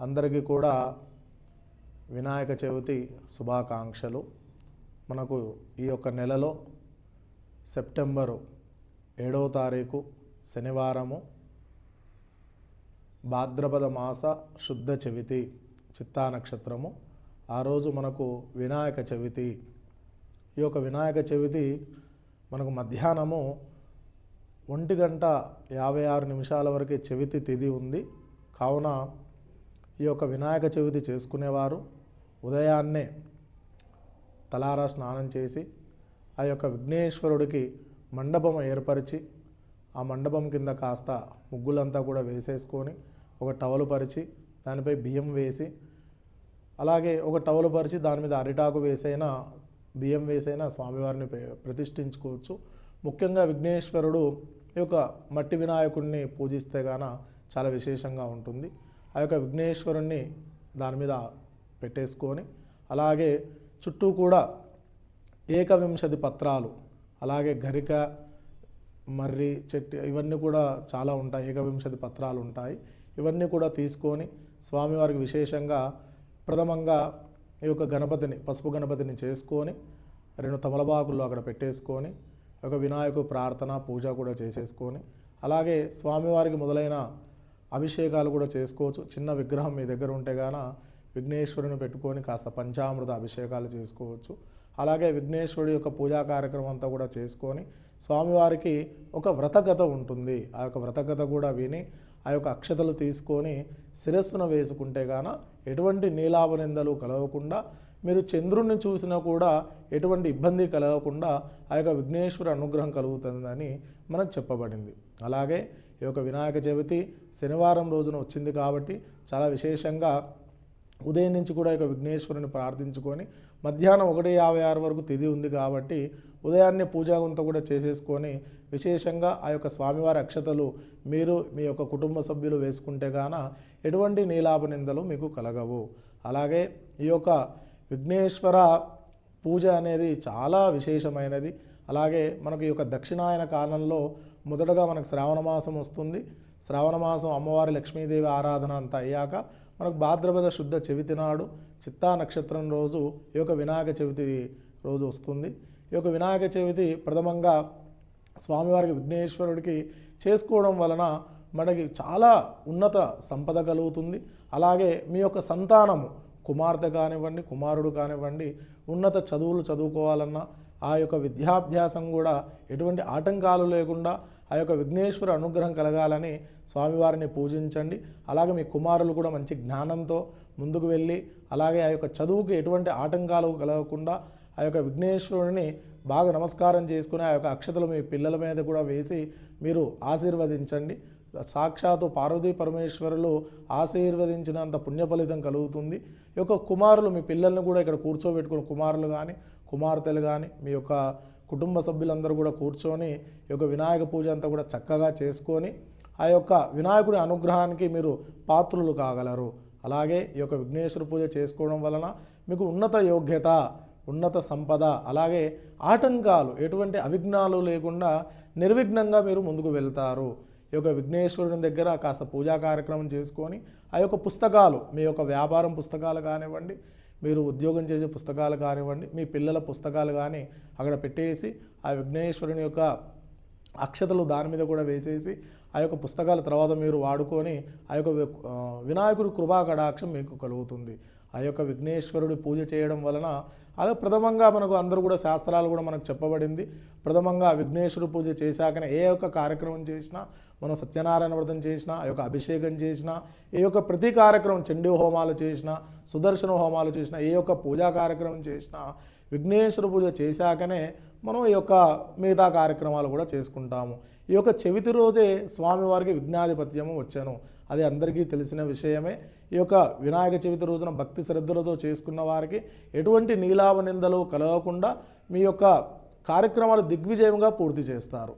అందరికీ కూడా వినాయక చవితి శుభాకాంక్షలు. మనకు ఈ యొక్క నెలలో సెప్టెంబరు ఏడవ తారీఖు శనివారము భాద్రపద మాస శుద్ధ చవితి చిత్తా నక్షత్రము. ఆ రోజు మనకు వినాయక చవితి. ఈ యొక్క వినాయక చవితి మనకు మధ్యాహ్నము ఒంటి గంట యాభై ఆరు నిమిషాల వరకు చవితి తిది ఉంది. కావున ఈ యొక్క వినాయక చవితి చేసుకునేవారు. ఉదయాన్నే తలారా స్నానం చేసి ఆ యొక్క విఘ్నేశ్వరుడికి మండపం ఏర్పరిచి ఆ మండపం కింద కాస్త ముగ్గులంతా కూడా వేసేసుకొని ఒక టవలు పరిచి దానిపై బియ్యం వేసి అలాగే ఒక టవలు పరిచి దాని మీద అరిటాకు వేసైనా బియ్యం వేసైనా స్వామివారిని ప్ర- ప్రతిష్ఠించుకోవచ్చు. ముఖ్యంగా విఘ్నేశ్వరుడు ఈ యొక్క మట్టి వినాయకుడిని పూజిస్తే గాన చాలా విశేషంగా ఉంటుంది. ఆ యొక్క విఘ్నేశ్వరుణ్ణి దాని మీద పెట్టేసుకొని అలాగే చుట్టూ కూడా ఏకవింశతి పత్రాలు అలాగే గరిక మర్రి చెట్టు ఇవన్నీ కూడా చాలా ఉంటాయి ఏకవింశతి పత్రాలు ఉంటాయి. ఇవన్నీ కూడా తీసుకొని స్వామివారికి విశేషంగా ప్రథమంగా ఈ యొక్క గణపతిని పసుపు గణపతిని చేసుకొని రెండు తమలబాకుల్లో అక్కడ పెట్టేసుకొని ఒక వినాయకు ప్రార్థన పూజ కూడా చేసేసుకొని అలాగే స్వామివారికి మొదలైన అభిషేకాలు కూడా చేసుకోవచ్చు. చిన్న విగ్రహం మీ దగ్గర ఉంటే గాన విఘ్నేశ్వరుని పెట్టుకొని కాస్త పంచామృత అభిషేకాలు చేసుకోవచ్చు. అలాగే విఘ్నేశ్వరుడి యొక్క పూజా కార్యక్రమం అంతా కూడా చేసుకొని స్వామివారికి ఒక వ్రతకథ ఉంటుంది. ఆ యొక్క వ్రతకథ కూడా విని ఆ యొక్క అక్షతలు తీసుకొని శిరస్సును వేసుకుంటే గాన ఎటువంటి నీలాభ నిందలు కలగకుండా మీరు చంద్రుణ్ణి చూసినా కూడా ఎటువంటి ఇబ్బంది కలగకుండా ఆ యొక్క విఘ్నేశ్వర అనుగ్రహం కలుగుతుందని మనకు చెప్పబడింది. అలాగే ఈ యొక్క వినాయక చవితి శనివారం రోజున వచ్చింది కాబట్టి చాలా విశేషంగా ఉదయం నుంచి కూడా ఈ యొక్క విఘ్నేశ్వరుని ప్రార్థించుకొని మధ్యాహ్నం ఒకటి యాభై ఆరు వరకు తిది ఉంది కాబట్టి ఉదయాన్నే పూజాగుంత కూడా చేసేసుకొని విశేషంగా ఆ యొక్క స్వామివారి అక్షతలు మీరు మీ యొక్క కుటుంబ సభ్యులు వేసుకుంటే గాన ఎటువంటి నీలాభ నిందలు మీకు కలగవు. అలాగే ఈ యొక్క విఘ్నేశ్వర పూజ అనేది చాలా విశేషమైనది. అలాగే మనకు ఈ యొక్క దక్షిణాయన కాలంలో మొదటగా మనకు శ్రావణ మాసం వస్తుంది. శ్రావణ మాసం అమ్మవారి లక్ష్మీదేవి ఆరాధన అంతా అయ్యాక మనకు భాద్రపద శుద్ధ చవితి నాడు చిత్తా నక్షత్రం రోజు ఈ యొక్క వినాయక చవితి రోజు వస్తుంది. ఈ యొక్క వినాయక చవితి ప్రథమంగా స్వామివారికి విఘ్నేశ్వరుడికి చేసుకోవడం వలన మనకి చాలా ఉన్నత సంపద కలుగుతుంది. అలాగే మీ యొక్క సంతానము కుమార్తె కానివ్వండి కుమారుడు కానివ్వండి ఉన్నత చదువులు చదువుకోవాలన్నా ఆ యొక్క విద్యాభ్యాసం కూడా ఎటువంటి ఆటంకాలు లేకుండా ఆ యొక్క విఘ్నేశ్వర అనుగ్రహం కలగాలని స్వామివారిని పూజించండి. అలాగే మీ కుమారులు కూడా మంచి జ్ఞానంతో ముందుకు వెళ్ళి అలాగే ఆ యొక్క చదువుకి ఎటువంటి ఆటంకాలు కలగకుండా ఆ యొక్క విఘ్నేశ్వరుని బాగా నమస్కారం చేసుకుని ఆ యొక్క అక్షతలు మీ పిల్లల మీద కూడా వేసి మీరు ఆశీర్వదించండి. సాక్షాత్తు పార్వతీ పరమేశ్వరులు ఆశీర్వదించినంత పుణ్య ఫలితం కలుగుతుంది. ఈ యొక్క కుమారులు మీ పిల్లల్ని కూడా ఇక్కడ కూర్చోబెట్టుకుని కుమారులు కానీ కుమార్తెలు కానీ మీ యొక్క కుటుంబ సభ్యులందరూ కూడా కూర్చొని ఈ యొక్క వినాయక పూజ అంతా కూడా చక్కగా చేసుకొని ఆ యొక్క వినాయకుడి అనుగ్రహానికి మీరు పాత్రులు కాగలరు. అలాగే ఈ యొక్క విఘ్నేశ్వర పూజ చేసుకోవడం వలన మీకు ఉన్నత యోగ్యత ఉన్నత సంపద అలాగే ఆటంకాలు ఎటువంటి అవిఘ్నాలు లేకుండా నిర్విఘ్నంగా మీరు ముందుకు వెళ్తారు. ఈ యొక్క విఘ్నేశ్వరుని దగ్గర కాస్త పూజా కార్యక్రమం చేసుకొని ఆ యొక్క పుస్తకాలు మీ యొక్క వ్యాపారం పుస్తకాలు కానివ్వండి మీరు ఉద్యోగం చేసే పుస్తకాలు కానివ్వండి మీ పిల్లల పుస్తకాలు కానీ అక్కడ పెట్టేసి ఆ విఘ్నేశ్వరుని యొక్క అక్షతలు దాని మీద కూడా వేసేసి ఆ యొక్క పుస్తకాల తర్వాత మీరు వాడుకొని ఆ యొక్క వినాయకుడి కృపా కటాక్షం మీకు కలుగుతుంది. ఆ యొక్క విఘ్నేశ్వరుడి పూజ చేయడం వలన అలా ప్రథమంగా మనకు అందరూ కూడా శాస్త్రాలు కూడా మనకు చెప్పబడింది. ప్రథమంగా విఘ్నేశ్వర పూజ చేశాకనే ఏ యొక్క కార్యక్రమం చేసినా మనం సత్యనారాయణ వ్రతం చేసినా ఆ యొక్క అభిషేకం చేసినా ఏ యొక్క ప్రతి కార్యక్రమం చండీ హోమాలు చేసినా సుదర్శన హోమాలు చేసినా ఏ యొక్క పూజా కార్యక్రమం చేసినా విఘ్నేశ్వర పూజ చేశాకనే మనం ఈ యొక్క మిగతా కార్యక్రమాలు కూడా చేసుకుంటాము. ఈ యొక్క చవితి రోజే స్వామివారికి విఘ్నాధిపత్యము వచ్చాను. అది అందరికీ తెలిసిన విషయమే. ఈ యొక్క వినాయక చవితి రోజున భక్తి శ్రద్ధలతో చేసుకున్న వారికి ఎటువంటి నీలావ నిందలు కలగకుండా మీ యొక్క కార్యక్రమాలు దిగ్విజయంగా పూర్తి చేస్తారు.